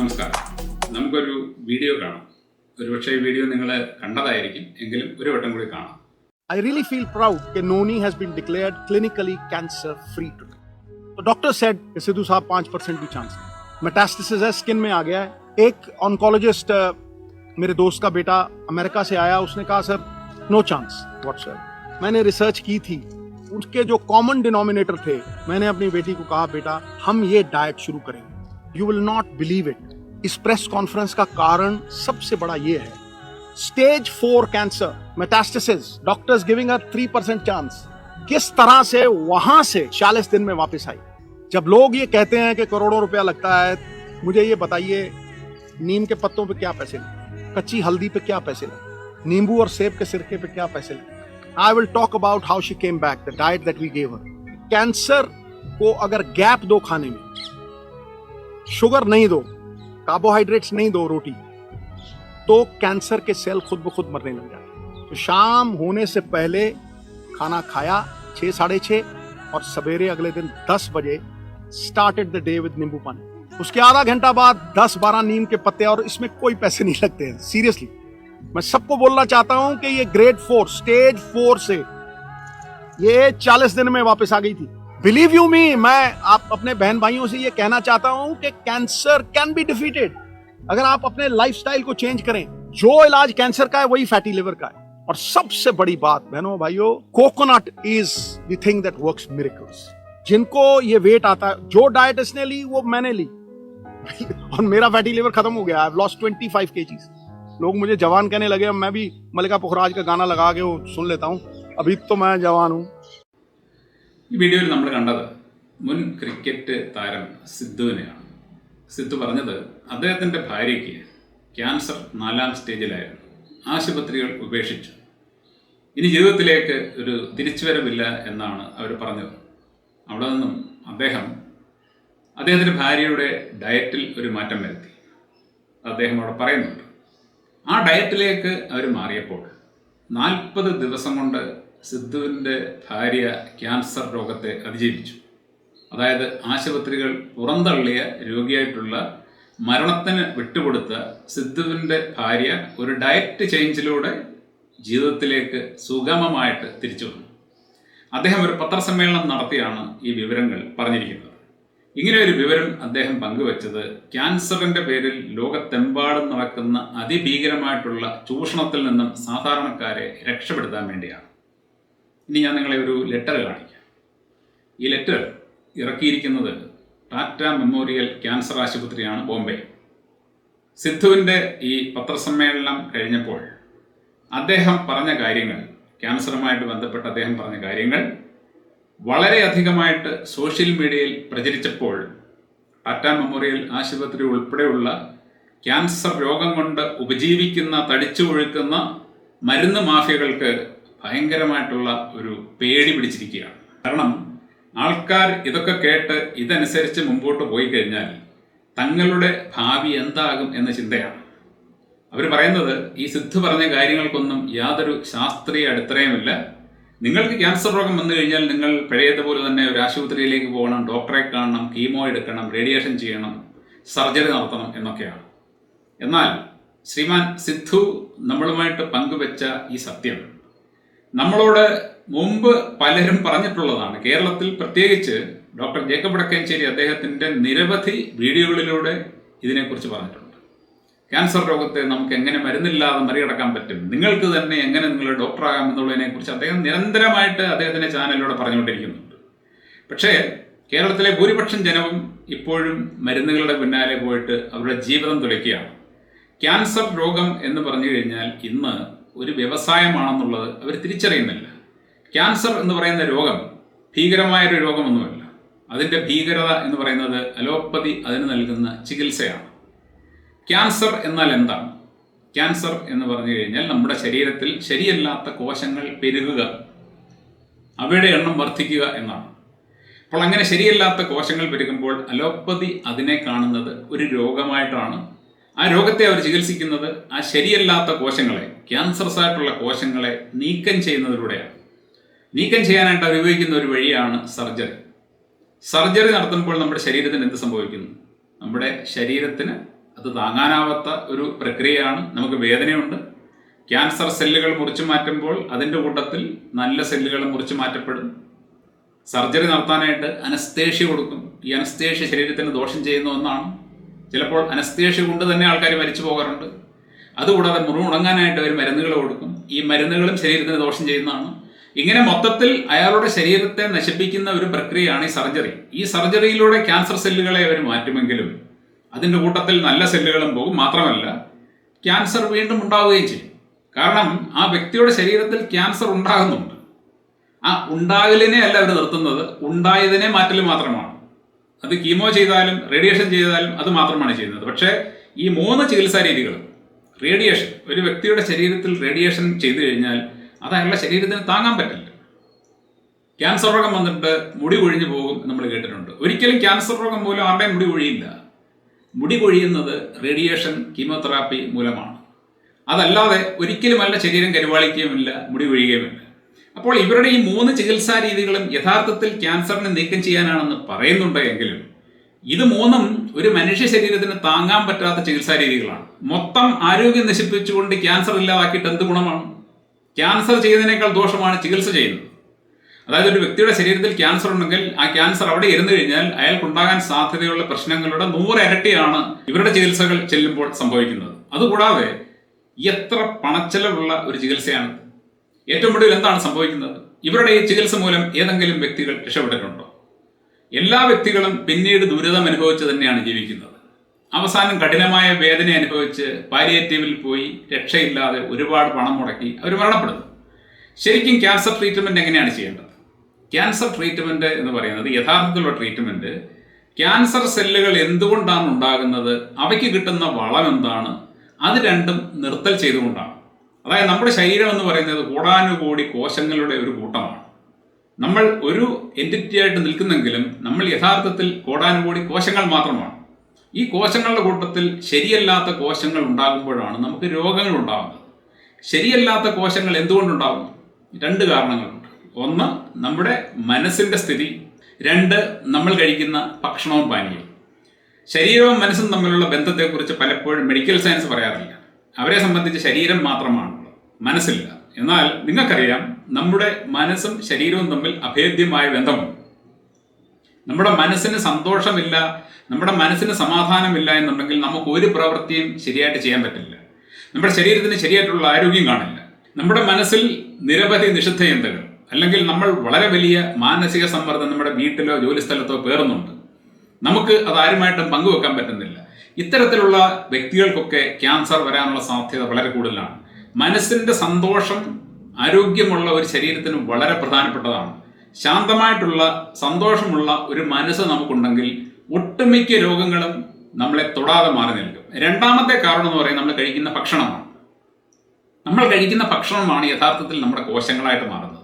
നമസ്കാരം നമുക്കൊരു വീഡിയോ കാണാം ഒരുപക്ഷെ ഈ വീഡിയോ നിങ്ങൾ കണ്ടതായിരിക്കും എങ്കിലും ഒരു വട്ടം കൂടി കാണാം I really feel proud that Noni has been declared clinically cancer free today. तो डॉक्टर सेड कि सिद्धू साहब पाँच परसेंट भी चांस नहीं मेटास्टिस है स्किन में आ गया है एक ऑन्कोलॉजिस्ट मेरे दोस्त का बेटा अमेरिका से आया उसने कहा सर नो चांस व्हाट्सएप मैंने रिसर्च की थी उसके जो कॉमन डिनोमिनेटर थे मैंने अपनी बेटी को कहा बेटा हम ये डाइट शुरू करेंगे you will not believe it इस प्रेस कॉन्फ्रेंस का कारण सबसे बड़ा ये है। Stage four cancer, metastasis, doctors giving three percent chance किस तरह से वहाँ से चालीस दिन में वापस आई? जब लोग ये कहते हैं कि करोड़ों रुपया लगता है, मुझे ये बताइए, नीम के पत्तों पे क्या पैसे लगे कच्ची हल्दी पे क्या पैसे लगे नींबू और सेब के सिरके पे क्या पैसे लगे I will talk about how she came back the diet that we gave her cancer को अगर गैप दो खाने में, शुगर नहीं दो कार्बोहाइड्रेट्स नहीं, दो रोटी। तो कैंसर के सेल खुद ब खुद मरने लग जाते तो शाम होने से पहले खाना खाया, छः, साढ़े छः, और सवेरे अगले दिन दस बजे स्टार्टेड द डे विद नींबू पानी। उसके आधा घंटा बाद दस, बारह नीम के पत्ते और इसमें कोई पैसे नहीं लगते हैं सीरियसली मैं सबको बोलना चाहता हूँ कि ये ग्रेड फोर स्टेज फोर से ये चालीस दिन में वापस आ गई थी। बिलीव यू मी मैं आप अपने बहन भाइयों से ये कहना चाहता हूँ कि कैंसर कैन बी डिफीटेड अगर आप अपने लाइफस्टाइल को चेंज करें, जो इलाज कैंसर का है, वही फैटी लिवर का है. और सबसे बड़ी बात, बहनों भाइयों coconut is the thing that works miracles जिनको ये वेट आता है, जो डाइट इसने ली, वो मैंने ली. और मेरा फैटी लिवर खत्म हो गया आई लॉस्ट 25 फाइव लोग मुझे जवान कहने लगे मैं भी मलिका पुखराज का गाना लगा के वो सुन लेता हूँ. अभी तो मैं जवान हूँ। ഈ വീഡിയോയിൽ നമ്മൾ കണ്ടത് മുൻ ക്രിക്കറ്റ് താരം സിദ്ധുവിനെയാണ്. സിദ്ധു പറഞ്ഞത് അദ്ദേഹത്തിന്റെ ഭാര്യയ്ക്ക് ക്യാൻസർ നാലാം സ്റ്റേജിലായിരുന്നു. ആശുപത്രികൾ ഉപേക്ഷിച്ചു. ഇനി ജീവിതത്തിലേക്ക് ഒരു തിരിച്ചുവരവില്ല എന്നാണ് അവർ പറഞ്ഞത്. അവിടെ നിന്നും അദ്ദേഹം അദ്ദേഹത്തിന്റെ ഭാര്യയുടെ ഡയറ്റിൽ ഒരു മാറ്റം വരുത്തി. അദ്ദേഹം അവിടെ പറയുന്നുണ്ട് ആ ഡയറ്റിലേക്ക് അവർ മാറിയപ്പോൾ നാൽപ്പത് ദിവസം കൊണ്ട് സിദ്ധുവിന്റെ ഭാര്യ ക്യാൻസർ രോഗത്തെ അതിജീവിച്ചു. അതായത് ആശുപത്രികൾ പുറന്തള്ളിയ രോഗിയായിട്ടുള്ള മരണത്തിന് വിട്ടുകൊടുത്ത സിദ്ധുവിന്റെ ഭാര്യ ഒരു ഡയറ്റ് ചേഞ്ചിലൂടെ ജീവിതത്തിലേക്ക് സുഗമമായിട്ട് തിരിച്ചു വന്നു. അദ്ദേഹം ഒരു പത്രസമ്മേളനം നടത്തിയാണ് ഈ വിവരങ്ങൾ പറഞ്ഞിരിക്കുന്നത്. ഇങ്ങനെ ഒരു വിവരം അദ്ദേഹം പങ്കുവച്ചത് ക്യാൻസറിന്റെ പേരിൽ ലോകത്തെമ്പാടും നടക്കുന്ന അതിഭീകരമായിട്ടുള്ള ചൂഷണത്തിൽ നിന്നും സാധാരണക്കാരെ രക്ഷപ്പെടുത്താൻ വേണ്ടിയാണ്. ഇനി ഞാൻ നിങ്ങളെ ഒരു ലെറ്റർ കാണിക്കാം. ഈ ലെറ്റർ ഇറക്കിയിരിക്കുന്നത് ടാറ്റ മെമ്മോറിയൽ ക്യാൻസർ ആശുപത്രിയാണ് ബോംബെ. സിദ്ധുവിന്റെ ഈ പത്രസമ്മേളനം കഴിഞ്ഞപ്പോൾ അദ്ദേഹം പറഞ്ഞ കാര്യങ്ങൾ ക്യാൻസറുമായിട്ട് ബന്ധപ്പെട്ട് അദ്ദേഹം പറഞ്ഞ കാര്യങ്ങൾ വളരെയധികമായിട്ട് സോഷ്യൽ മീഡിയയിൽ പ്രചരിച്ചപ്പോൾ ടാറ്റ മെമ്മോറിയൽ ആശുപത്രി ഉൾപ്പെടെയുള്ള ക്യാൻസർ രോഗം കൊണ്ട് ഉപജീവിക്കുന്ന തടിച്ചു ഒഴുക്കുന്ന മരുന്ന് മാഫിയകൾക്ക് ഭയങ്കരമായിട്ടുള്ള ഒരു പേടി പിടിച്ചിരിക്കുകയാണ്. കാരണം ആൾക്കാർ ഇതൊക്കെ കേട്ട് ഇതനുസരിച്ച് മുമ്പോട്ട് പോയി കഴിഞ്ഞാൽ തങ്ങളുടെ ഭാവി എന്താകും എന്ന ചിന്തയാണ്. അവർ പറയുന്നത് ഈ സിദ്ധു പറഞ്ഞ കാര്യങ്ങൾക്കൊന്നും യാതൊരു ശാസ്ത്രീയ അടിത്തറയുമില്ല. നിങ്ങൾക്ക് ക്യാൻസർ രോഗം വന്നു കഴിഞ്ഞാൽ നിങ്ങൾ പഴയതുപോലെ തന്നെ ഒരു ആശുപത്രിയിലേക്ക് പോകണം ഡോക്ടറെ കാണണം കീമോ എടുക്കണം റേഡിയേഷൻ ചെയ്യണം സർജറി നടത്തണം എന്നൊക്കെയാണ്. എന്നാൽ ശ്രീമാൻ സിദ്ധു നമ്മളുമായിട്ട് പങ്കുവെച്ച ഈ സത്യം നമ്മളോട് മുമ്പ് പലരും പറഞ്ഞിട്ടുള്ളതാണ്. കേരളത്തിൽ പ്രത്യേകിച്ച് ഡോക്ടർ ജേക്കബ് വടക്കേഞ്ചേരി അദ്ദേഹത്തിന്റെ നിരവധി വീഡിയോകളിലൂടെ ഇതിനെക്കുറിച്ച് പറഞ്ഞിട്ടുണ്ട്. ക്യാൻസർ രോഗത്തെ നമുക്ക് എങ്ങനെ മരുന്നില്ലാതെ മറികടക്കാൻ പറ്റും? നിങ്ങൾക്ക് തന്നെ എങ്ങനെ നിങ്ങൾ ഡോക്ടറാകാം എന്നുള്ളതിനെക്കുറിച്ച് അദ്ദേഹം നിരന്തരമായിട്ട് അദ്ദേഹത്തിന്റെ ചാനലിലൂടെ പറഞ്ഞുകൊണ്ടിരിക്കുന്നുണ്ട്. പക്ഷേ കേരളത്തിലെ ഭൂരിപക്ഷം ജനവും ഇപ്പോഴും മരുന്നുകളുടെ പിന്നാലെ പോയിട്ട് അവരുടെ ജീവിതം തുലയ്ക്കുകയാണ്. ക്യാൻസർ രോഗം എന്ന് പറഞ്ഞു കഴിഞ്ഞാൽ ഇന്ന് ഒരു വ്യവസായമാണെന്നുള്ളത് അവർ തിരിച്ചറിയുന്നില്ല. ക്യാൻസർ എന്ന് പറയുന്ന രോഗം ഭീകരമായൊരു രോഗമൊന്നുമല്ല. അതിന്റെ ഭീകരത എന്ന് പറയുന്നത് അലോപ്പതി അതിന് നൽകുന്ന ചികിത്സയാണ്. ക്യാൻസർ എന്നാൽ എന്താണ്? ക്യാൻസർ എന്ന് പറഞ്ഞു കഴിഞ്ഞാൽ നമ്മുടെ ശരീരത്തിൽ ശരിയല്ലാത്ത കോശങ്ങൾ പെരുകുക അവയുടെ എണ്ണം വർദ്ധിക്കുക എന്നാണ്. അപ്പോൾ അങ്ങനെ ശരിയല്ലാത്ത കോശങ്ങൾ പെരുകുമ്പോൾ അലോപ്പതി അതിനെ കാണുന്നത് ഒരു രോഗമായിട്ടാണ് ആ രോഗത്തെ അവർ ചികിത്സിക്കുന്നത് ആ ശരിയല്ലാത്ത കോശങ്ങളെ ക്യാൻസറസ് ആയിട്ടുള്ള കോശങ്ങളെ നീക്കം ചെയ്യുന്നതിലൂടെയാണ്. നീക്കം ചെയ്യാനായിട്ട് അവർ ഉപയോഗിക്കുന്ന ഒരു വഴിയാണ് സർജറി. സർജറി നടത്തുമ്പോൾ നമ്മുടെ ശരീരത്തിന് എന്ത് സംഭവിക്കുന്നു? നമ്മുടെ ശരീരത്തിന് അത് താങ്ങാനാവാത്ത ഒരു പ്രക്രിയയാണ്. നമുക്ക് വേദനയുണ്ട്. ക്യാൻസർ സെല്ലുകൾ മുറിച്ചു മാറ്റുമ്പോൾ അതിന്റെ കൂട്ടത്തിൽ നല്ല സെല്ലുകൾ മുറിച്ചു മാറ്റപ്പെടും. സർജറി നടത്താനായിട്ട് അനസ്തേഷ്യ കൊടുക്കും. ഈ അനസ്തേഷ്യ ശരീരത്തിന് ദോഷം ചെയ്യുന്ന ഒന്നാണ് ചിലപ്പോൾ അനസ്തേഷ്യ കൊണ്ട് തന്നെ ആൾക്കാർ മരിച്ചു പോകാറുണ്ട്. അതുകൂടാതെ മുറിവ് ഉണങ്ങാനായിട്ട് അവർ മരുന്നുകൾ കൊടുക്കും. ഈ മരുന്നുകളും ശരീരത്തിന് ദോഷം ചെയ്യുന്നതാണ്. ഇങ്ങനെ മൊത്തത്തിൽ അയാളുടെ ശരീരത്തെ നശിപ്പിക്കുന്ന ഒരു പ്രക്രിയയാണ് ഈ സർജറി. ഈ സർജറിയിലൂടെ ക്യാൻസർ സെല്ലുകളെ അവർ മാറ്റുമെങ്കിലും അതിന്റെ കൂട്ടത്തിൽ നല്ല സെല്ലുകളും പോകും. മാത്രമല്ല ക്യാൻസർ വീണ്ടും ഉണ്ടാവുകയും ചെയ്യും. കാരണം ആ വ്യക്തിയുടെ ശരീരത്തിൽ ക്യാൻസർ ഉണ്ടാകുന്നുണ്ട്. ആ ഉണ്ടാകലിനെ അല്ല അവർ നിർത്തുന്നത്. ഉണ്ടായതിനെ മാറ്റൽ മാത്രമാണ്. അത് കീമോ ചെയ്താലും റേഡിയേഷൻ ചെയ്താലും അത് മാത്രമാണ് ചെയ്യുന്നത്. പക്ഷേ ഈ മൂന്ന് ചികിത്സാ രീതികൾ റേഡിയേഷൻ ഒരു വ്യക്തിയുടെ ശരീരത്തിൽ റേഡിയേഷൻ ചെയ്തു കഴിഞ്ഞാൽ അത് അയാളുടെ ശരീരത്തിന് താങ്ങാൻ പറ്റില്ല. ക്യാൻസർ രോഗം വന്നിട്ട് മുടി കൊഴിഞ്ഞു പോകും നമ്മൾ കേട്ടിട്ടുണ്ട്. ഒരിക്കലും ക്യാൻസർ രോഗം മൂലം ആരുടെയും മുടി കൊഴിയില്ല. മുടി കൊഴിയുന്നത് റേഡിയേഷൻ കീമോതെറാപ്പി മൂലമാണ്. അതല്ലാതെ ഒരിക്കലും അല്ല ശരീരം കരുവാളിക്കുകയുമില്ല മുടി കൊഴിയുകയുമില്ല. അപ്പോൾ ഇവരുടെ ഈ മൂന്ന് ചികിത്സാ രീതികളും യഥാർത്ഥത്തിൽ ക്യാൻസറിനെ നീക്കം ചെയ്യാനാണെന്ന് പറയുന്നുണ്ട് എങ്കിലും ഇത് മൂന്നും ഒരു മനുഷ്യ ശരീരത്തിന് താങ്ങാൻ പറ്റാത്ത ചികിത്സാ രീതികളാണ്. മൊത്തം ആരോഗ്യം നശിപ്പിച്ചുകൊണ്ട് ക്യാൻസർ ഇല്ലാതാക്കിയിട്ട് എന്ത് ഗുണമാണ്? ക്യാൻസർ ചെയ്യുന്നതിനേക്കാൾ ദോഷമാണ് ചികിത്സ ചെയ്യുന്നത്. അതായത് ഒരു വ്യക്തിയുടെ ശരീരത്തിൽ ക്യാൻസർ ഉണ്ടെങ്കിൽ ആ ക്യാൻസർ അവിടെ ഇരുന്നു കഴിഞ്ഞാൽ അയാൾക്കുണ്ടാകാൻ സാധ്യതയുള്ള പ്രശ്നങ്ങളുടെ നൂറ് ഇരട്ടിയാണ് ഇവരുടെ ചികിത്സകൾ ചെല്ലുമ്പോൾ സംഭവിക്കുന്നത്. അതുകൂടാതെ എത്ര പണച്ചെലവുള്ള ഒരു ചികിത്സയാണ് ഏറ്റവും ഒടുവിൽ എന്താണ് സംഭവിക്കുന്നത്? ഇവരുടെ ഈ ചികിത്സ മൂലം ഏതെങ്കിലും വ്യക്തികൾ രക്ഷപ്പെട്ടിട്ടുണ്ടോ? എല്ലാ വ്യക്തികളും പിന്നീട് ദുരിതം അനുഭവിച്ച് തന്നെയാണ് ജീവിക്കുന്നത്. അവസാനം കഠിനമായ വേദന അനുഭവിച്ച് പാലിയേറ്റീവിൽ പോയി രക്ഷയില്ലാതെ ഒരുപാട് പണം മുടക്കി അവർ മരണപ്പെടുന്നു. ശരിക്കും ക്യാൻസർ ട്രീറ്റ്മെന്റ് എങ്ങനെയാണ് ചെയ്യേണ്ടത്? ക്യാൻസർ ട്രീറ്റ്മെന്റ് എന്ന് പറയുന്നത് യഥാർത്ഥത്തിലുള്ള ട്രീറ്റ്മെന്റ് ക്യാൻസർ സെല്ലുകൾ എന്തുകൊണ്ടാണ് ഉണ്ടാകുന്നത്? അവയ്ക്ക് കിട്ടുന്ന വളം എന്താണ്? അത് രണ്ടും നിർത്തൽ ചെയ്തുകൊണ്ടാണ്. അതായത് നമ്മുടെ ശരീരം എന്ന് പറയുന്നത് കോടാനുകോടി കോശങ്ങളുടെ ഒരു കൂട്ടമാണ്. നമ്മൾ ഒരു എന്റിറ്റി ആയിട്ട് നിൽക്കുന്നെങ്കിലും നമ്മൾ യഥാർത്ഥത്തിൽ കോടാനുകോടി കോശങ്ങൾ മാത്രമാണ്. ഈ കോശങ്ങളുടെ കൂട്ടത്തിൽ ശരിയല്ലാത്ത കോശങ്ങൾ ഉണ്ടാകുമ്പോഴാണ് നമുക്ക് രോഗങ്ങൾ ഉണ്ടാകുന്നത്. ശരിയല്ലാത്ത കോശങ്ങൾ എന്തുകൊണ്ടുണ്ടാകുന്നു? രണ്ട് കാരണങ്ങളുണ്ട്. ഒന്ന് നമ്മുടെ മനസ്സിന്റെ സ്ഥിതി. രണ്ട് നമ്മൾ കഴിക്കുന്ന ഭക്ഷണവും പാനീയവും. ശരീരവും മനസ്സും തമ്മിലുള്ള ബന്ധത്തെക്കുറിച്ച് പലപ്പോഴും മെഡിക്കൽ സയൻസ് പറയാറില്ല. അവരെ സംബന്ധിച്ച് ശരീരം മാത്രമാണുള്ളത് മനസ്സില്ല. എന്നാൽ നിങ്ങൾക്കറിയാം നമ്മുടെ മനസ്സും ശരീരവും തമ്മിൽ അഭേദ്യമായ ബന്ധമുണ്ട്. നമ്മുടെ മനസ്സിന് സന്തോഷമില്ല നമ്മുടെ മനസ്സിന് സമാധാനമില്ല എന്നുണ്ടെങ്കിൽ നമുക്ക് ഒരു പ്രവൃത്തിയും ശരിയായിട്ട് ചെയ്യാൻ പറ്റില്ല. നമ്മുടെ ശരീരത്തിന് ശരിയായിട്ടുള്ള ആരോഗ്യം കാണില്ല. നമ്മുടെ മനസ്സിൽ നിരവധി നിഷിദ്ധ അല്ലെങ്കിൽ നമ്മൾ വളരെ വലിയ മാനസിക സമ്മർദ്ദം നമ്മുടെ വീട്ടിലോ ജോലിസ്ഥലത്തോ പേറുന്നുണ്ട്. നമുക്ക് അത് ആരുമായിട്ടും പങ്കുവെക്കാൻ പറ്റുന്നില്ല. ഇത്തരത്തിലുള്ള വ്യക്തികൾക്കൊക്കെ ക്യാൻസർ വരാനുള്ള സാധ്യത വളരെ കൂടുതലാണ്. മനസ്സിന്റെ സന്തോഷം ആരോഗ്യമുള്ള ഒരു ശരീരത്തിന് വളരെ പ്രധാനപ്പെട്ടതാണ്. ശാന്തമായിട്ടുള്ള സന്തോഷമുള്ള ഒരു മനസ്സ് നമുക്കുണ്ടെങ്കിൽ ഒട്ടുമിക്ക രോഗങ്ങളും നമ്മളെ തൊടാതെ മാറി നിൽക്കും. രണ്ടാമത്തെ കാരണം എന്ന് പറയുന്നത് നമ്മൾ കഴിക്കുന്ന ഭക്ഷണമാണ്. നമ്മൾ കഴിക്കുന്ന ഭക്ഷണമാണ് യഥാർത്ഥത്തിൽ നമ്മുടെ കോശങ്ങളായിട്ട് മാറുന്നത്.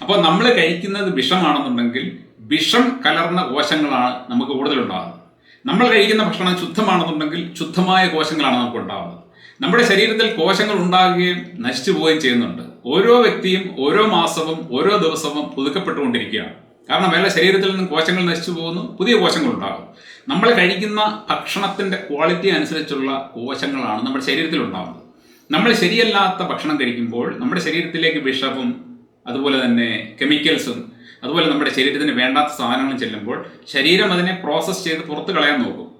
അപ്പോൾ നമ്മൾ കഴിക്കുന്നത് വിഷമാണെന്നുണ്ടെങ്കിൽ വിഷം കലർന്ന കോശങ്ങളാണ് നമുക്ക് കൂടുതലുണ്ടാകുന്നത്. നമ്മൾ കഴിക്കുന്ന ഭക്ഷണം ശുദ്ധമാണെന്നുണ്ടെങ്കിൽ ശുദ്ധമായ കോശങ്ങളാണ് നമുക്ക് ഉണ്ടാകുന്നത്. നമ്മുടെ ശരീരത്തിൽ കോശങ്ങൾ ഉണ്ടാകുകയും നശിച്ചു പോവുകയും ചെയ്യുന്നുണ്ട്. ഓരോ വ്യക്തിയും ഓരോ മാസവും ഓരോ ദിവസവും പുതുക്കപ്പെട്ടുകൊണ്ടിരിക്കുകയാണ്. കാരണം വേറെ ശരീരത്തിൽ നിന്നും കോശങ്ങൾ നശിച്ചു പോകുന്നു പുതിയ കോശങ്ങൾ ഉണ്ടാകും നമ്മൾ കഴിക്കുന്ന ഭക്ഷണത്തിന്റെ ക്വാളിറ്റി അനുസരിച്ചുള്ള കോശങ്ങളാണ് നമ്മുടെ ശരീരത്തിൽ ഉണ്ടാകുന്നത്. നമ്മൾ ശരിയല്ലാത്ത ഭക്ഷണം കഴിക്കുമ്പോൾ നമ്മുടെ ശരീരത്തിലേക്ക് വിഷവും അതുപോലെ തന്നെ കെമിക്കൽസും അതുപോലെ നമ്മുടെ ശരീരത്തിന് വേണ്ടാത്ത സാധനങ്ങൾ ചെല്ലുമ്പോൾ ശരീരം അതിനെ പ്രോസസ്സ് ചെയ്ത് പുറത്തു കളയാൻ നോക്കും.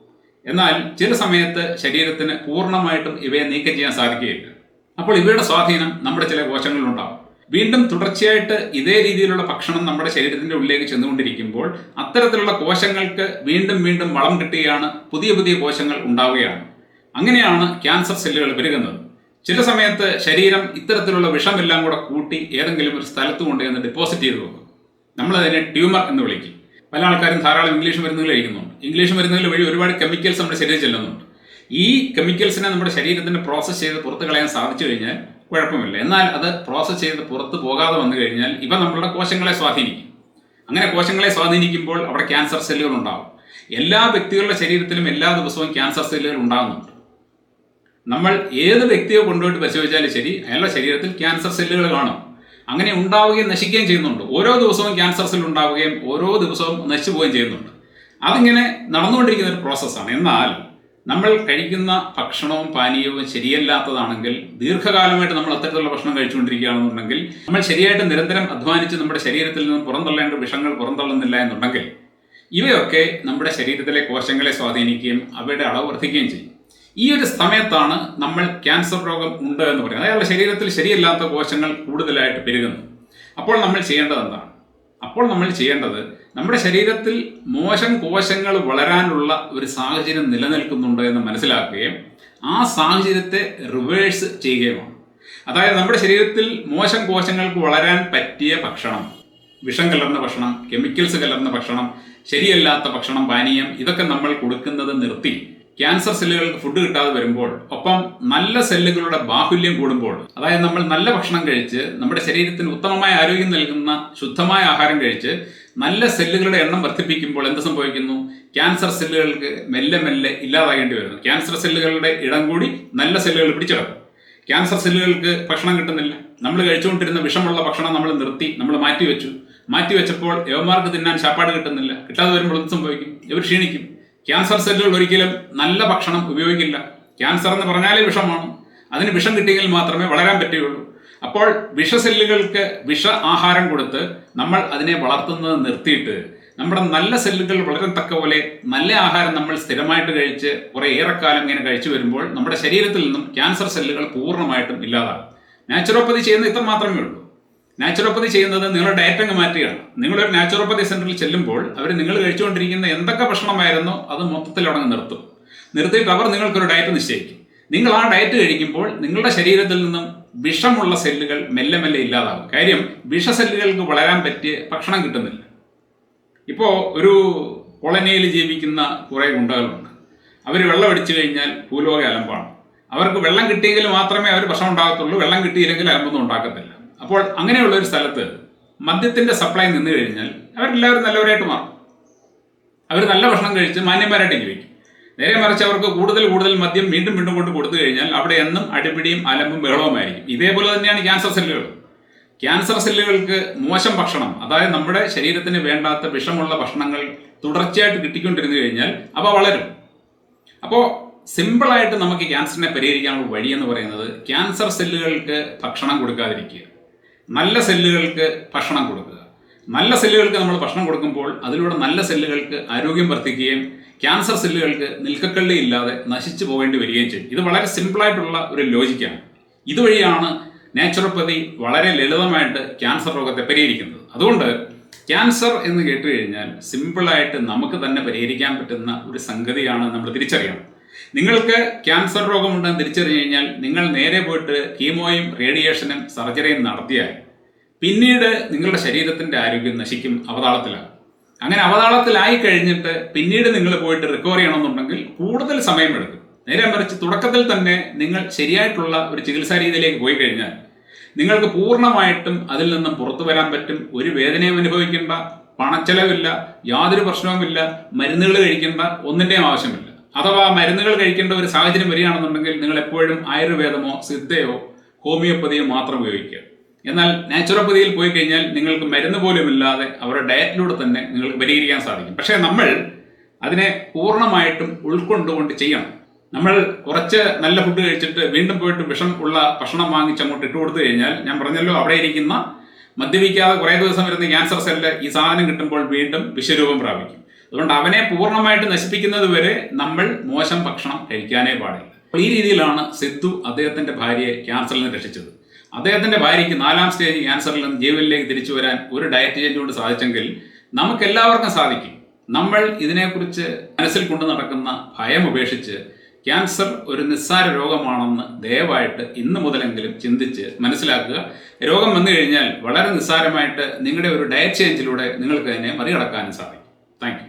എന്നാൽ ചില സമയത്ത് ശരീരത്തിന് പൂർണമായിട്ടും ഇവയെ നീക്കം ചെയ്യാൻ സാധിക്കുകയില്ല. അപ്പോൾ ഇവയുടെ സ്വാധീനം നമ്മുടെ ചില കോശങ്ങളിലുണ്ടാകും വീണ്ടും തുടർച്ചയായിട്ട് ഇതേ രീതിയിലുള്ള ഭക്ഷണം നമ്മുടെ ശരീരത്തിന്റെ ഉള്ളിലേക്ക് ചെന്നുകൊണ്ടിരിക്കുമ്പോൾ അത്തരത്തിലുള്ള കോശങ്ങൾക്ക് വീണ്ടും വീണ്ടും വളം കിട്ടുകയാണ് പുതിയ പുതിയ കോശങ്ങൾ ഉണ്ടാവുകയാണ്. അങ്ങനെയാണ് ക്യാൻസർ സെല്ലുകൾ പെരുകുന്നത്. ചില സമയത്ത് ശരീരം ഇത്തരത്തിലുള്ള വിഷമെല്ലാം കൂടെ കൂട്ടി ഏതെങ്കിലും ഒരു സ്ഥലത്ത് കൊണ്ടുവന്ന് ഡിപ്പോസിറ്റ് ചെയ്തു വെക്കും. നമ്മൾ അതിനെ ട്യൂമർ എന്ന് വിളിക്കും. പല ആൾക്കാരും ധാരാളം ഇംഗ്ലീഷ് മരുന്നുകൾ കഴിക്കുന്നുണ്ട്. ഇംഗ്ലീഷ് മരുന്നുകൾ വഴി ഒരുപാട് കെമിക്കൽസ് നമ്മുടെ ശരീരം ചെല്ലുന്നുണ്ട്. ഈ കെമിക്കൽസിനെ നമ്മുടെ ശരീരത്തിന് പ്രോസസ്സ് ചെയ്ത് പുറത്തു കളയാൻ സാധിച്ചു കഴിഞ്ഞാൽ കുഴപ്പമില്ല. എന്നാൽ അത് പ്രോസസ്സ് ചെയ്ത് പുറത്ത് പോകാതെ വന്നു കഴിഞ്ഞാൽ ഇവ നമ്മളുടെ കോശങ്ങളെ സ്വാധീനിക്കും. അങ്ങനെ കോശങ്ങളെ സ്വാധീനിക്കുമ്പോൾ അവിടെ ക്യാൻസർ സെല്ലുകൾ ഉണ്ടാകും എല്ലാ വ്യക്തികളുടെ ശരീരത്തിലും എല്ലാ ദിവസവും ക്യാൻസർ സെല്ലുകൾ ഉണ്ടാകുന്നുണ്ട്. നമ്മൾ ഏത് വ്യക്തിയെ കൊണ്ടുപോയിട്ട് പരിശോധിച്ചാലും ശരി അയാളുടെ ശരീരത്തിൽ ക്യാൻസർ സെല്ലുകൾ കാണും. അങ്ങനെ ഉണ്ടാവുകയും നശിക്കുകയും ചെയ്യുന്നുണ്ട്. ഓരോ ദിവസവും ക്യാൻസർ സെൽ ഉണ്ടാവുകയും ഓരോ ദിവസവും നശിച്ചു പോവുകയും ചെയ്യുന്നുണ്ട്. അതിങ്ങനെ നടന്നുകൊണ്ടിരിക്കുന്ന ഒരു പ്രോസസ്സാണ് എന്നാൽ നമ്മൾ കഴിക്കുന്ന ഭക്ഷണവും പാനീയവും ശരിയല്ലാത്തതാണെങ്കിൽ ദീർഘകാലമായിട്ട് നമ്മൾ അത്തരത്തിലുള്ള ഭക്ഷണം കഴിച്ചുകൊണ്ടിരിക്കുകയാണെന്നുണ്ടെങ്കിൽ നമ്മൾ ശരിയായിട്ട് നിരന്തരം അധ്വാനിച്ച് നമ്മുടെ ശരീരത്തിൽ നിന്ന് പുറന്തള്ളേണ്ട വിഷങ്ങൾ പുറന്തള്ളുന്നില്ല എന്നുണ്ടെങ്കിൽ ഇവയൊക്കെ നമ്മുടെ ശരീരത്തിലെ കോശങ്ങളെ സ്വാധീനിക്കുകയും അവയുടെ അളവ് വർദ്ധിക്കുകയും ചെയ്യും. ഈ ഒരു സമയത്താണ് നമ്മൾ ക്യാൻസർ രോഗം ഉണ്ട് എന്ന് പറയുന്നത്. അയാളുടെ ശരീരത്തിൽ ശരിയല്ലാത്ത കോശങ്ങൾ കൂടുതലായിട്ട് പെരുകുന്നു. അപ്പോൾ നമ്മൾ ചെയ്യേണ്ടത് എന്താണ്? അപ്പോൾ നമ്മൾ ചെയ്യേണ്ടത് നമ്മുടെ ശരീരത്തിൽ മോശം കോശങ്ങൾ വളരാനുള്ള ഒരു സാഹചര്യം നിലനിൽക്കുന്നുണ്ട് എന്ന് മനസ്സിലാക്കുകയും ആ സാഹചര്യത്തെ റിവേഴ്സ് ചെയ്യുകയുമാണ്. അതായത് നമ്മുടെ ശരീരത്തിൽ മോശം കോശങ്ങൾക്ക് വളരാൻ പറ്റിയ ഭക്ഷണം വിഷം കലർന്ന ഭക്ഷണം കെമിക്കൽസ് കലർന്ന ഭക്ഷണം ശരിയല്ലാത്ത ഭക്ഷണം പാനീയം ഇതൊക്കെ നമ്മൾ കൊടുക്കുന്നത് നിർത്തി. ക്യാൻസർ സെല്ലുകൾക്ക് ഫുഡ് കിട്ടാതെ വരുമ്പോൾ ഒപ്പം നല്ല സെല്ലുകളുടെ ബാഹുല്യം കൂടുമ്പോൾ അതായത് നമ്മൾ നല്ല ഭക്ഷണം കഴിച്ച് നമ്മുടെ ശരീരത്തിന് ഉത്തമമായ ആരോഗ്യം നൽകുന്ന ശുദ്ധമായ ആഹാരം കഴിച്ച് നല്ല സെല്ലുകളുടെ എണ്ണം വർദ്ധിപ്പിക്കുമ്പോൾ എന്ത് സംഭവിക്കുന്നു? ക്യാൻസർ സെല്ലുകൾക്ക് മെല്ലെ മെല്ലെ ഇല്ലാതാകേണ്ടി വരുന്നു. ക്യാൻസർ സെല്ലുകളുടെ ഇടം കൂടി നല്ല സെല്ലുകൾ പിടിച്ചെടുക്കും. ക്യാൻസർ സെല്ലുകൾക്ക് ഭക്ഷണം കിട്ടുന്നില്ല. നമ്മൾ കഴിച്ചുകൊണ്ടിരുന്ന വിഷമുള്ള ഭക്ഷണം നമ്മൾ നിർത്തി നമ്മൾ മാറ്റിവെച്ചു. മാറ്റിവെച്ചപ്പോൾ യവന്മാർക്ക് തിന്നാൻ ചാപ്പാട് കിട്ടുന്നില്ല. കിട്ടാതെ വരുമ്പോൾ എന്ത് സംഭവിക്കും? ഇവർ ക്ഷീണിക്കും. ക്യാൻസർ സെല്ലുകൾ ഒരിക്കലും നല്ല ഭക്ഷണം ഉപയോഗിക്കില്ല. ക്യാൻസർ എന്ന് പറഞ്ഞാലേ വിഷമാണ്. അതിന് വിഷം കിട്ടിയെങ്കിൽ മാത്രമേ വളരാൻ പറ്റുകയുള്ളൂ. അപ്പോൾ വിഷസെല്ലുകൾക്ക് വിഷ ആഹാരം കൊടുത്ത് നമ്മൾ അതിനെ വളർത്തുന്നത് നിർത്തിയിട്ട് നമ്മുടെ നല്ല സെല്ലുകൾ വളരെ തക്ക പോലെ നല്ല ആഹാരം നമ്മൾ സ്ഥിരമായിട്ട് കഴിച്ച് കുറേ ഏറെക്കാലം ഇങ്ങനെ കഴിച്ചു വരുമ്പോൾ നമ്മുടെ ശരീരത്തിൽ നിന്നും ക്യാൻസർ സെല്ലുകൾ പൂർണമായിട്ടും ഇല്ലാതാകും. നാച്ചുറോപ്പതി ചെയ്യുന്ന ഇത്ര മാത്രമേ ഉള്ളൂ. നാച്ചുറോപ്പതി ചെയ്യുന്നത് നിങ്ങളുടെ ഡയറ്റ് അങ്ങ് മാറ്റുകയാണ്. നിങ്ങളൊരു നാച്ചുറോപ്പതി സെന്ററിൽ ചെല്ലുമ്പോൾ അവർ നിങ്ങൾ കഴിച്ചുകൊണ്ടിരിക്കുന്ന എന്തൊക്കെ ഭക്ഷണമായിരുന്നോ അത് മൊത്തത്തിൽ അവിടെ നിർത്തും. നിർത്തിയിട്ട് അവർ നിങ്ങൾക്കൊരു ഡയറ്റ് നിശ്ചയിക്കും. നിങ്ങൾ ആ ഡയറ്റ് കഴിക്കുമ്പോൾ നിങ്ങളുടെ ശരീരത്തിൽ നിന്നും വിഷമുള്ള സെല്ലുകൾ മെല്ലെ മെല്ലെ ഇല്ലാതാകും. കാര്യം വിഷ സെല്ലുകൾക്ക് വളരാൻ പറ്റിയ ഭക്ഷണം കിട്ടുന്നില്ല. ഇപ്പോൾ ഒരു കൊളനിയിൽ ജീവിക്കുന്ന കുറേ ഗുണ്ടകളുണ്ട്. അവർ വെള്ളം അടിച്ചു കഴിഞ്ഞാൽ ഭൂലോക അലമ്പാണ്. അവർക്ക് വെള്ളം കിട്ടിയെങ്കിൽ മാത്രമേ അവർ ഭക്ഷണം ഉണ്ടാകത്തുള്ളൂ. വെള്ളം കിട്ടിയില്ലെങ്കിൽ അലമ്പൊന്നും ഉണ്ടാക്കത്തില്ല. അപ്പോൾ അങ്ങനെയുള്ള ഒരു സ്ഥലത്ത് മദ്യത്തിന്റെ സപ്ലൈ നിന്ന് കഴിഞ്ഞാൽ അവരെല്ലാവരും നല്ലവരായിട്ട് മാറും. അവർ നല്ല ഭക്ഷണം കഴിച്ച് മാന്യന്മാരായിട്ട് ജീവിക്കും നേരെ മറിച്ച് അവർക്ക് കൂടുതൽ കൂടുതൽ മദ്യം വീണ്ടും വീണ്ടും കൊണ്ട് കൊടുത്തു കഴിഞ്ഞാൽ അവിടെ എന്നും അടിപിടിയും അലമ്പും ബഹളവുമായിരിക്കും. ഇതേപോലെ തന്നെയാണ് ക്യാൻസർ സെല്ലുകൾ ക്യാൻസർ സെല്ലുകൾക്ക് മോശം ഭക്ഷണം അതായത് നമ്മുടെ ശരീരത്തിന് വേണ്ടാത്ത വിഷമുള്ള ഭക്ഷണങ്ങൾ തുടർച്ചയായിട്ട് കിട്ടിക്കൊണ്ടിരുന്നു കഴിഞ്ഞാൽ അവ വളരും. അപ്പോൾ സിമ്പിളായിട്ട് നമുക്ക് ക്യാൻസറിനെ പരിഹരിക്കാനുള്ള വഴി എന്ന് പറയുന്നത് ക്യാൻസർ സെല്ലുകൾക്ക് ഭക്ഷണം കൊടുക്കാതിരിക്കുക. നല്ല സെല്ലുകൾക്ക് ഭക്ഷണം കൊടുക്കുക. നല്ല സെല്ലുകൾക്ക് നമ്മൾ ഭക്ഷണം കൊടുക്കുമ്പോൾ അതിലൂടെ നല്ല സെല്ലുകൾക്ക് ആരോഗ്യം വർദ്ധിക്കുകയും ക്യാൻസർ സെല്ലുകൾക്ക് നിൽക്കക്കള്ളി ഇല്ലാതെ നശിച്ചു പോകേണ്ടി വരികയും ചെയ്യും. ഇത് വളരെ സിമ്പിളായിട്ടുള്ള ഒരു ലോജിക്കാണ് ഇതുവഴിയാണ് നാച്ചുറോപ്പതി വളരെ ലളിതമായിട്ട് ക്യാൻസർ രോഗത്തെ പരിഹരിക്കുന്നത്. അതുകൊണ്ട് ക്യാൻസർ എന്ന് കേട്ടുകഴിഞ്ഞാൽ സിമ്പിളായിട്ട് നമുക്ക് തന്നെ പരിഹരിക്കാൻ പറ്റുന്ന ഒരു സംഗതിയാണ് നമ്മൾ തിരിച്ചറിയണം. നിങ്ങൾക്ക് ക്യാൻസർ രോഗമുണ്ടെന്ന് തിരിച്ചറിഞ്ഞു കഴിഞ്ഞാൽ നിങ്ങൾ നേരെ പോയിട്ട് കീമോയും റേഡിയേഷനും സർജറിയും നടത്തിയാൽ പിന്നീട് നിങ്ങളുടെ ശരീരത്തിന്റെ ആരോഗ്യം നശിക്കും അവതാളത്തിലാണ്. അങ്ങനെ അവതാളത്തിലായി കഴിഞ്ഞിട്ട് പിന്നീട് നിങ്ങൾ പോയിട്ട് റിക്കവർ ചെയ്യണമെന്നുണ്ടെങ്കിൽ കൂടുതൽ സമയമെടുക്കും. നേരെ മറിച്ച് തുടക്കത്തിൽ തന്നെ നിങ്ങൾ ശരിയായിട്ടുള്ള ഒരു ചികിത്സാ രീതിയിലേക്ക് പോയി കഴിഞ്ഞാൽ നിങ്ങൾക്ക് പൂർണമായിട്ടും അതിൽ നിന്നും പുറത്തു വരാൻ പറ്റും. ഒരു വേദനയും അനുഭവിക്കേണ്ട പണച്ചെലവില്ല യാതൊരു പ്രശ്നവുമില്ല മരുന്നുകൾ കഴിക്കേണ്ട ഒന്നിന്റെയും ആവശ്യമില്ല. അഥവാ മരുന്നുകൾ കഴിക്കേണ്ട ഒരു സാഹചര്യം വരികയാണെന്നുണ്ടെങ്കിൽ നിങ്ങൾ എപ്പോഴും ആയുർവേദമോ സിദ്ധയോ ഹോമിയോപ്പതിയോ മാത്രം ഉപയോഗിക്കുക. എന്നാൽ നാച്ചുറോപ്പതിയിൽ പോയി കഴിഞ്ഞാൽ നിങ്ങൾക്ക് മരുന്ന് പോലും ഇല്ലാതെ അവരുടെ ഡയറ്റിലൂടെ തന്നെ നിങ്ങൾക്ക് പരിഹരിക്കാൻ സാധിക്കും. പക്ഷേ നമ്മൾ അതിനെ പൂർണമായിട്ടും ഉൾക്കൊണ്ടുകൊണ്ട് ചെയ്യണം. നമ്മൾ കുറച്ച് നല്ല ഫുഡ് കഴിച്ചിട്ട് വീണ്ടും പോയിട്ട് വിഷം ഉള്ള ഭക്ഷണം വാങ്ങിച്ച് അങ്ങോട്ട് ഇട്ട് കൊടുത്തു കഴിഞ്ഞാൽ ഞാൻ പറഞ്ഞല്ലോ അവിടെ ഇരിക്കുന്ന മദ്യപിക്കാതെ കുറേ ദിവസം വരുന്ന ക്യാൻസർ സെല്ല് ഈ സാധനം കിട്ടുമ്പോൾ വീണ്ടും വിശ്വരൂപം പ്രാപിക്കും. അതുകൊണ്ട് അവനെ പൂർണമായിട്ട് നശിപ്പിക്കുന്നത് വരെ നമ്മൾ മോശം ഭക്ഷണം കഴിക്കാനേ പാടില്ല. അപ്പോൾ ഈ രീതിയിലാണ് സിദ്ധു അദ്ദേഹത്തിന്റെ ഭാര്യയെ ക്യാൻസറിൽ നിന്ന് രക്ഷിച്ചത്. അദ്ദേഹത്തിന്റെ ഭാര്യയ്ക്ക് നാലാം സ്റ്റേജ് ക്യാൻസറിൽ നിന്ന് ജീവനിലേക്ക് തിരിച്ചു വരാൻ ഒരു ഡയറ്റ് ചേഞ്ച് കൊണ്ട് സാധിച്ചെങ്കിൽ നമുക്ക് എല്ലാവർക്കും സാധിക്കും. നമ്മൾ ഇതിനെക്കുറിച്ച് മനസ്സിൽ കൊണ്ടു നടക്കുന്ന ഭയം ഉപേക്ഷിച്ച് ക്യാൻസർ ഒരു നിസ്സാര രോഗമാണെന്ന് ദയവായിട്ട് ഇന്ന് മുതലെങ്കിലും ചിന്തിച്ച് മനസ്സിലാക്കുക. രോഗം വന്നു കഴിഞ്ഞാൽ വളരെ നിസ്സാരമായിട്ട് നിങ്ങളുടെ ഒരു ഡയറ്റ് ചേഞ്ചിലൂടെ നിങ്ങൾക്ക് അതിനെ മറികടക്കാനും സാധിക്കും. താങ്ക്